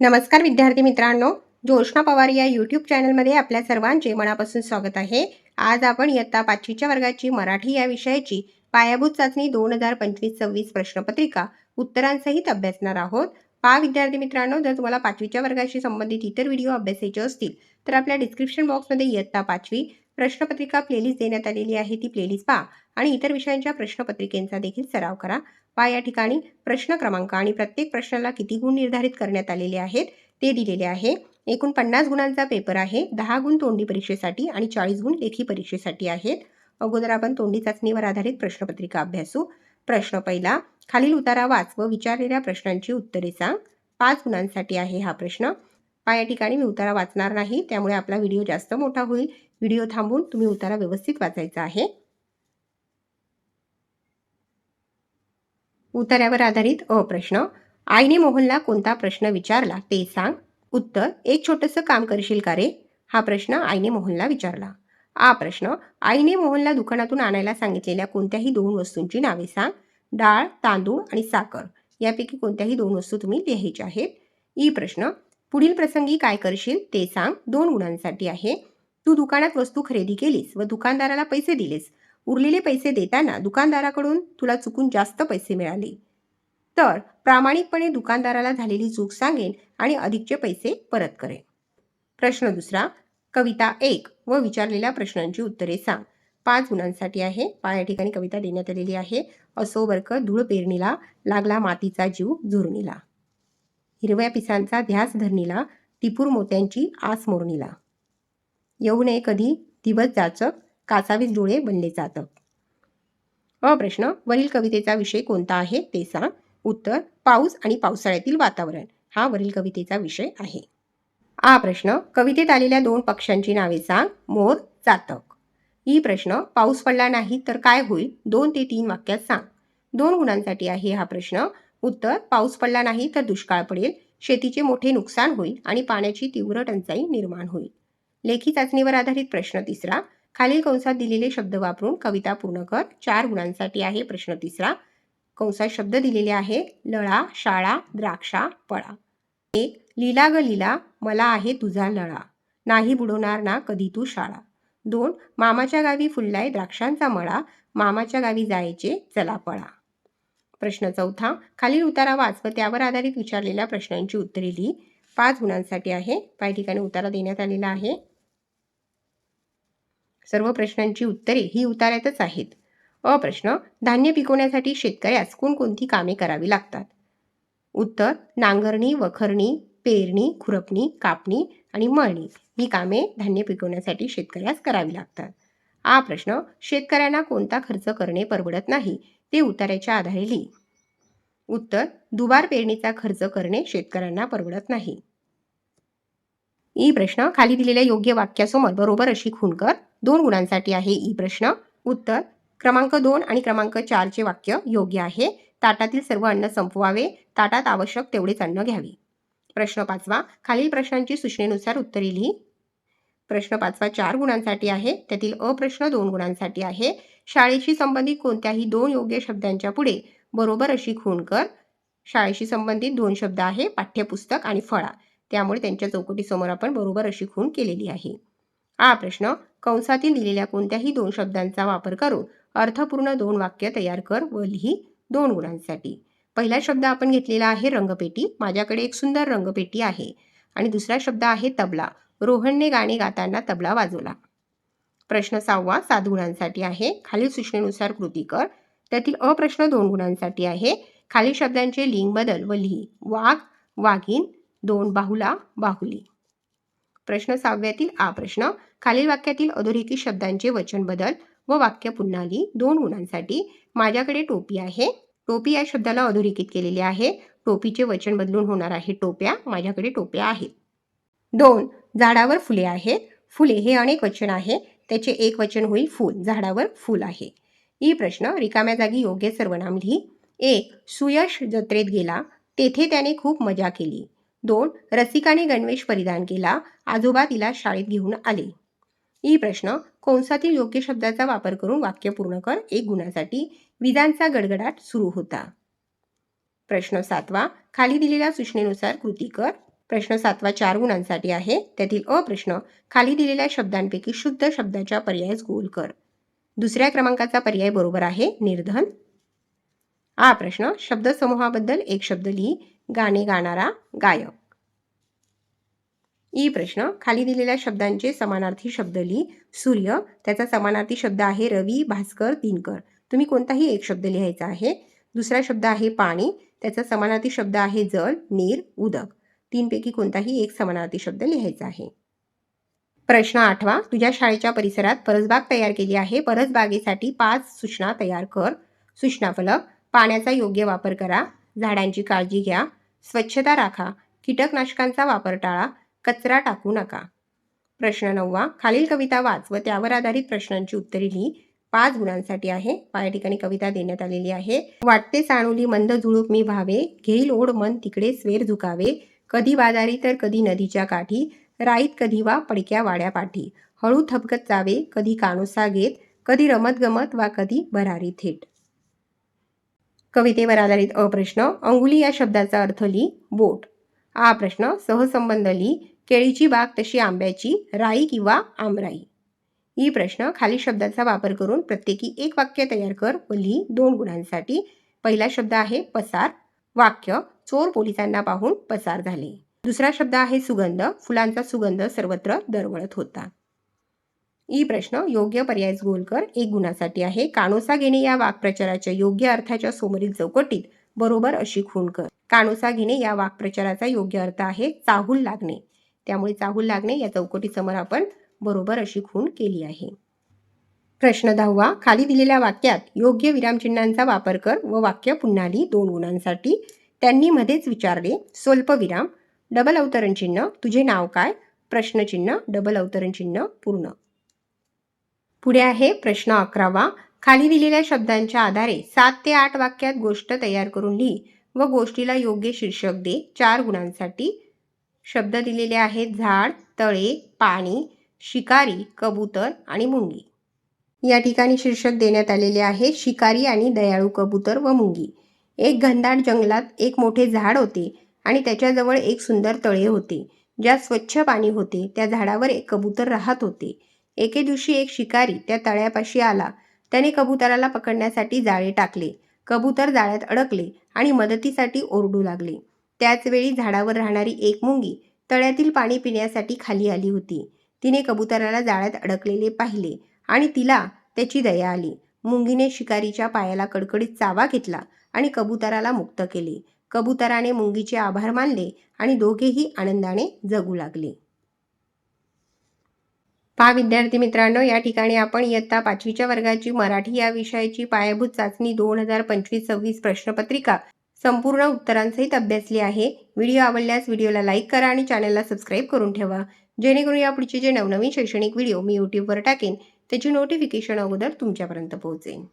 नमस्कार विद्यार्थी मित्रांनो ज्योष्णा पवार या यूट्यूब चॅनलमध्ये आपल्या सर्वांचे मनापासून स्वागत आहे. आज आपण इयत्ता पाचवीच्या वर्गाची मराठी या विषयाची पायाभूत चाचणी दोन हजार पंचवीस सव्वीस प्रश्नपत्रिका उत्तरांसहित अभ्यासणार आहोत. पहा विद्यार्थी मित्रांनो जर तुम्हाला पाचवीच्या वर्गाशी संबंधित इतर व्हिडिओ अभ्यासायचे असतील तर आपल्या डिस्क्रिप्शन बॉक्समध्ये इयत्ता पाचवी प्रश्नपत्रिका प्लेलिस्ट देण्यात आलेली आहे ती प्लेलिस्ट पहा आणि इतर विषयांच्या प्रश्नपत्रिकेचा देखील सराव करा. पा या ठिकाणी प्रश्न क्रमांक आणि प्रत्येक प्रश्नाला किती गुण निर्धारित करण्यात आलेले आहेत ते दिलेले आहे. एकूण पन्नास गुणांचा पेपर आहे दहा गुण तोंडी परीक्षेसाठी आणि चाळीस गुण लेखी परीक्षेसाठी आहेत. अगोदर आपण तोंडी चाचणीवर आधारित प्रश्नपत्रिका अभ्यासू. प्रश्न पहिला खालील उतारा वाच व विचारलेल्या प्रश्नांची उत्तरे सांग. पाच गुणांसाठी आहे हा प्रश्न. पा या ठिकाणी मी उतारा वाचणार नाही त्यामुळे आपला व्हिडिओ जास्त मोठा होईल. व्हिडिओ थांबून तुम्ही उतारा व्यवस्थित वाचायचा आहे. उत्तरावर आधारित अ प्रश्न. आईने मोहनला कोणता प्रश्न विचारला ते सांग. उत्तर एक छोटंसं काम करशील का रे? हा प्रश्न आईने मोहनला विचारला. आ प्रश्न आईने मोहनला दुकानातून आणायला सांगितलेल्या कोणत्याही दोन वस्तूंची नावे सांग. डाळ तांदूळ आणि साखर यापैकी कोणत्याही दोन वस्तू तुम्ही लिहायच्या आहेत? ई प्रश्न पुढील प्रसंगी काय करशील ते सांग. दोन गुणांसाठी आहे. तू दुकानात वस्तू खरेदी केलीस व दुकानदाराला पैसे दिलेस. उरलेले पैसे देताना दुकानदाराकडून तुला चुकून जास्त पैसे मिळाले. तर प्रामाणिकपणे दुकानदाराला झालेली चूक सांगेन आणि अधिकचे पैसे परत करेन. प्रश्न दुसरा कविता एक व विचारलेल्या प्रश्नांची उत्तरे सांग. पाच गुणांसाठी आहे. पा या ठिकाणी कविता देण्यात आलेली आहे. असो वर्क धूळ पेरणीला लागला मातीचा जीव झुरणीला हिरव्या पिसांचा ध्यास धरणीला टिपूर मोत्यांची आस मोरणीला. येऊ नये कधी दिवस जाचक कासावीस डोळे बनले जातक अ प्रश्न. वरील कवितेचा विषय कोणता आहे? ते सांग. उत्तर. पाऊस आणि पावसाळ्यातील वातावरण. हा वरील कवितेचा विषय आहे. आ प्रश्न. कवितेत आलेल्या दोन पक्ष्यांची नावे सांग. मोर चातक ई प्रश्न. पाऊस पडला नाही तर काय होईल? दोन ते तीन वाक्यात सांग. दोन गुणांसाठी आहे हा प्रश्न. उत्तर. पाऊस पडला नाही तर दुष्काळ पडेल. शेतीचे मोठे नुकसान होईल आणि पाण्याची तीव्र टंचाई निर्माण होईल. लेखी चाचणीवर आधारित प्रश्न तिसरा. खालील कंसात दिलेले शब्द वापरून कविता पूर्ण कर. चार गुणांसाठी आहे प्रश्न तिसरा. कंसात शब्द दिलेले आहे लळा शाळा द्राक्षा पळा. एक लीला ग लीला मला आहे तुझा लळा. नाही बुडवणार ना कधी तू शाळा. दोन मामाच्या गावी फुललाय द्राक्षांचा मळा. मामाच्या गावी जायचे चला पळा. प्रश्न चौथा. खालील उतारा वाच व त्यावर आधारित विचारलेल्या प्रश्नांची उत्तरे लिही पाच गुणांसाठी आहे. काही ठिकाणी उतारा देण्यात आलेला आहे. सर्व प्रश्नांची उत्तरे ही उतार्यातच आहेत. अ प्रश्न धान्य पिकवण्यासाठी शेतकऱ्यास कोणकोणती कामे करावी लागतात? उत्तर नांगरणी वखरणी पेरणी खुरपणी कापणी आणि मळणी ही कामे धान्य पिकवण्यासाठी शेतकऱ्यास करावी लागतात. हा प्रश्न शेतकऱ्यांना कोणता खर्च करणे परवडत नाही ते उतार्याच्या आधारे लिही. उत्तर दुबार पेरणीचा खर्च करणे शेतकऱ्यांना परवडत नाही. ई प्रश्न. खाली दिलेल्या योग्य वाक्यासमोर बरोबर अशी खूण कर. दोन गुणांसाठी आहे ई प्रश्न. उत्तर. क्रमांक दोन आणि क्रमांक चारचे वाक्य योग्य आहे. ताटातील सर्व अन्न संपवावे. ताटात आवश्यक तेवढेच अन्न घ्यावे. प्रश्न पाचवा. खालील प्रश्नांची सूचनेनुसार उत्तरे लिही. प्रश्न पाचवा. चार गुणांसाठी आहे. त्यातील अ प्रश्न दोन गुणांसाठी आहे. शाळेशी संबंधित कोणत्याही दोन योग्य शब्दांच्या पुढे बरोबर अशी खूण कर. शाळेशी संबंधित दोन शब्द आहे. पाठ्यपुस्तक आणि फळा. त्यामुळे त्यांच्या चौकटीसमोर आपण बरोबर अशी खूण केलेली आहे. आ प्रश्न कंसातील दिलेल्या कोणत्याही दोन शब्दांचा वापर करून अर्थपूर्ण दोन वाक्य तयार कर व लिही दोन गुणांसाठी. पहिला शब्द आपण घेतलेला आहे रंगपेटी. माझ्याकडे एक सुंदर रंगपेटी आहे. आणि दुसरा शब्द आहे तबला. रोहनने गाणे गाताना तबला वाजवला. प्रश्न सहावा सात गुणांसाठी आहे. खालील सूचनेनुसार कृती कर. त्यातील अप्रश्न दोन गुणांसाठी आहे. खालील शब्दांचे लिंग बदल व लिही. वाघ वाघीन दोन बाहुला बाहुली. प्रश्न सहाव्यातील आ प्रश्न खालील वाक्यातील अधोरेखित शब्दांचे वचन बदल व वाक्य पुन्हा लिही. दोन गुणांसाठी माझ्याकडे टोपी आहे. टोपी या शब्दाला अधोरेखित केलेले आहे. टोपीचे वचन बदलून होणार आहे टोप्या. माझ्याकडे टोप्या आहेत. दोन झाडावर फुले आहेत. फुले हे अनेक वचन आहे. त्याचे एक वचन होईल फूल. झाडावर फूल आहे. ई प्रश्न रिकाम्या जागी योग्य सर्वनाम लिही. एक सुयश जत्रेत गेला. तेथे त्याने खूप मजा केली. दोन रसिकाने गणवेश परिधान केला. आजोबा तिला शाळेत घेऊन आले. ई प्रश्न कंसातील योग्य शब्दाचा वापर करून वाक्य पूर्ण कर. एक गुणासाठी विजांचा गडगडाट सुरू होता. प्रश्न सातवा खाली दिलेल्या सूचनेनुसार कृती कर. प्रश्न सातवा चार गुणांसाठी आहे. त्यातील अ प्रश्न खाली दिलेल्या शब्दांपैकी शुद्ध शब्दाच्या पर्यायास गोल कर. दुसऱ्या क्रमांकाचा पर्याय बरोबर आहे निर्धन. आ प्रश्न शब्दसमूहाबद्दल एक शब्द लिही. गाणे गाणारा गायक. ई प्रश्न खाली दिलेल्या शब्दांचे समानार्थी शब्द लिही. सूर्य त्याचा समानार्थी शब्द आहे रवी भास्कर दिनकर. तुम्ही कोणताही एक शब्द लिहायचा आहे. दुसरा शब्द आहे पाणी त्याचा समानार्थी शब्द आहे जल नीर उदक. तीनपैकी कोणताही एक समानार्थी शब्द लिहायचा आहे. प्रश्न आठवा तुझ्या शाळेच्या परिसरात परसबाग तयार केली आहे. परसबागेसाठी पाच सूचना तयार कर. सूचना फलक पाण्याचा योग्य वापर करा. झाडांची काळजी घ्या. स्वच्छता राखा कीटकनाशकांचा वापर टाळा कचरा टाकू नका. प्रश्न नववा खालील कविता वाच व त्यावर आधारित प्रश्नांची उत्तरे लिही. पाच गुणांसाठी आहे. या ठिकाणी कविता देण्यात आलेली आहे. वाटते साणुली मंद झुळूप मी व्हावे घेईल ओढ मन तिकडे स्वेर झुकावे. कधी बाजारी तर कधी नदीच्या काठी राईत कधी वा पडक्या वाड्या पाठी. हळू थपकत जावे कधी कानोसा घेत कधी रमत गमत वा कधी भरारी थेट. कवितेवर आधारित अप्रश्न अंगुली या शब्दाचा अर्थ ली बोट. आ प्रश्न सहसंबंध ली केळीची बाग तशी आंब्याची राई किंवा आमराई. ई प्रश्न खाली शब्दाचा वापर करून प्रत्येकी एक वाक्य तयार कर व लिही दोन गुणांसाठी. पहिला शब्द आहे पसार वाक्य चोर पोलिसांना पाहून पसार झाले. दुसरा शब्द आहे सुगंध फुलांचा सुगंध सर्वत्र दरवळत होता. ई प्रश्न योग्य पर्याय गोलकर एक गुणासाठी आहे. कानोसा घेणे या वाक्प्रचाराच्या योग्य अर्थाच्या समोरील चौकटीत बरोबर अशी खूण कर. कानोसा घेणे या वाक्प्रचाराचा योग्य अर्थ आहे चाहूल लागणे. त्यामुळे चाहूल लागणे या चौकटीसमोर आपण बरोबर अशी खूण केली आहे. प्रश्न दहावा खाली दिलेल्या वाक्यात योग्य विरामचिन्हांचा वापर कर व वाक्य पुन्हा लिही दोन गुणांसाठी. त्यांनी मध्येच विचारले स्वल्पविराम डबल अवतरण चिन्ह तुझे नाव काय? प्रश्नचिन्ह डबल अवतरण चिन्ह पूर्ण. पुढे आहे प्रश्न अकरावा. खाली दिलेल्या शब्दांच्या आधारे सात ते आठ वाक्यात गोष्ट तयार करून लिही व गोष्टीला योग्य शीर्षक दे. चार गुणांसाठी. शब्द दिलेले आहेत झाड तळे पाणी शिकारी कबूतर आणि मुंगी. या ठिकाणी शीर्षक देण्यात आलेले आहे शिकारी आणि दयाळू कबूतर व मुंगी. एक घनदाट जंगलात एक मोठे झाड होते आणि त्याच्याजवळ एक सुंदर तळे होते. ज्यात स्वच्छ पाणी होते. त्या झाडावर एक कबूतर राहत होते. एके दिवशी एक शिकारी त्या तळ्यापाशी आला. त्याने कबुतराला पकडण्यासाठी जाळे टाकले. कबूतर जाळ्यात अडकले आणि मदतीसाठी ओरडू लागले. त्याचवेळी झाडावर राहणारी एक मुंगी तळ्यातील पाणी पिण्यासाठी खाली आली होती. तिने कबुतराला जाळ्यात अडकलेले पाहिले आणि तिला त्याची दया आली. मुंगीने शिकारीच्या पायाला कडकडीत चावा घेतला आणि कबुतराला मुक्त केले. कबुतराने मुंगीचे आभार मानले आणि दोघेही आनंदाने जगू लागले. पहा विद्यार्थी मित्रांनो या ठिकाणी आपण इयत्ता पाचवीच्या वर्गाची मराठी या विषयाची पायाभूत चाचणी दोन हजार पंचवीस सव्वीस प्रश्नपत्रिका संपूर्ण उत्तरांसहित अभ्यासली आहे. व्हिडिओ आवडल्यास व्हिडिओला लाईक करा आणि चॅनलला सबस्क्राईब करून ठेवा. जेणेकरून या पुढचे जे नवनवीन शैक्षणिक व्हिडिओ मी यूट्यूबवर टाकेन त्याची नोटिफिकेशन अगोदर तुमच्यापर्यंत पोहोचेन.